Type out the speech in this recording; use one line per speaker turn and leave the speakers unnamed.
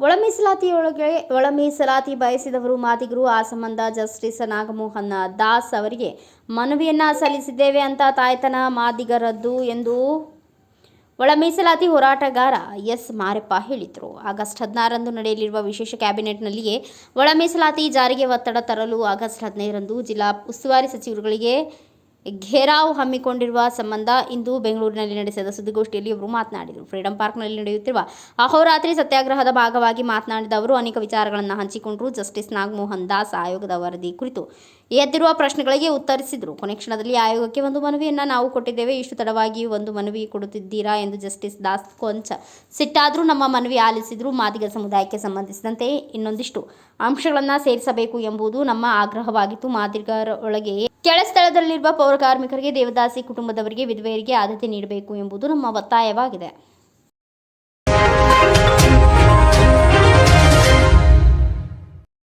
ಜಾತಿಯೊಳಗೆ ಒಳ ಮೀಸಲಾತಿ ಬಯಸಿದವರು ಮಾತಿಗರು ಆ ಸಂಬಂಧ ಜಸ್ಟಿಸ್ ನಾಗಮೋಹನ್ ದಾಸ್ ಅವರಿಗೆ ಮನವಿಯನ್ನ ಸಲ್ಲಿಸಿದ್ದೇವೆ ಅಂತ ತಾಯ್ತನ ಮಾದಿಗರದ್ದು ಎಂದು ಒಳ ಮೀಸಲಾತಿ ಹೋರಾಟಗಾರ ಎಸ್ ಮಾರಪ್ಪ ಹೇಳಿದರು. ಆಗಸ್ಟ್ ಹದಿನಾರರಂದು ನಡೆಯಲಿರುವ ವಿಶೇಷ ಕ್ಯಾಬಿನೆಟ್ನಲ್ಲಿಯೇ ಒಳ ಮೀಸಲಾತಿ ಜಾರಿಗೆ ಒತ್ತಡ ತರಲು ಆಗಸ್ಟ್ ಹದಿನೈದರಂದು ಜಿಲ್ಲಾ ಉಸ್ತುವಾರಿ ಸಚಿವರುಗಳಿಗೆ ಘೇರಾವ್ ಹಮ್ಮಿಕೊಂಡಿರುವ ಸಂಬಂಧ ಇಂದು ಬೆಂಗಳೂರಿನಲ್ಲಿ ನಡೆಸಿದ ಸುದ್ದಿಗೋಷ್ಠಿಯಲ್ಲಿ ಅವರು ಮಾತನಾಡಿದರು. ಫ್ರೀಡಂ ಪಾರ್ಕ್ನಲ್ಲಿ ನಡೆಯುತ್ತಿರುವ ಅಹೋರಾತ್ರಿ ಸತ್ಯಾಗ್ರಹದ ಭಾಗವಾಗಿ ಮಾತನಾಡಿದ ಅವರು, ಅನೇಕ ವಿಚಾರಗಳನ್ನು ಹಂಚಿಕೊಂಡರು ಜಸ್ಟಿಸ್ ನಾಗಮೋಹನ್ ದಾಸ್ ಆಯೋಗದ ವರದಿ ಕುರಿತು ಎದ್ದಿರುವ ಪ್ರಶ್ನೆಗಳಿಗೆ ಉತ್ತರಿಸಿದರು. ಕೊನೆ ಕ್ಷಣದಲ್ಲಿ ಆಯೋಗಕ್ಕೆ ಒಂದು ಮನವಿಯನ್ನು ನಾವು ಕೊಟ್ಟಿದ್ದೇವೆ. ಇಷ್ಟು ತಡವಾಗಿ ಒಂದು ಮನವಿ ಕೊಡುತ್ತಿದ್ದೀರಾ ಎಂದು ಜಸ್ಟಿಸ್ ದಾಸ್ ಕೊಂಚ ಸಿಟ್ಟಾದರೂ ನಮ್ಮ ಮನವಿ ಆಲಿಸಿದ್ರು. ಮಾದಿಗ ಸಮುದಾಯಕ್ಕೆ ಸಂಬಂಧಿಸಿದಂತೆ ಇನ್ನೊಂದಿಷ್ಟು ಅಂಶಗಳನ್ನು ಸೇರಿಸಬೇಕು ಎಂಬುದು ನಮ್ಮ ಆಗ್ರಹವಾಗಿತ್ತು. ಮಾದಿಗರೊಳಗೆ ಕೆಳ ಸ್ಥಳದಲ್ಲಿರುವ ಪೌರ ಕಾರ್ಮಿಕರಿಗೆ ದೇವದಾಸಿ ಕುಟುಂಬದವರಿಗೆ ವಿಧವೆಯರಿಗೆ ಆದ್ಯತೆ ನೀಡಬೇಕು ಎಂಬುದು ನಮ್ಮ ಒತ್ತಾಯವಾಗಿದೆ.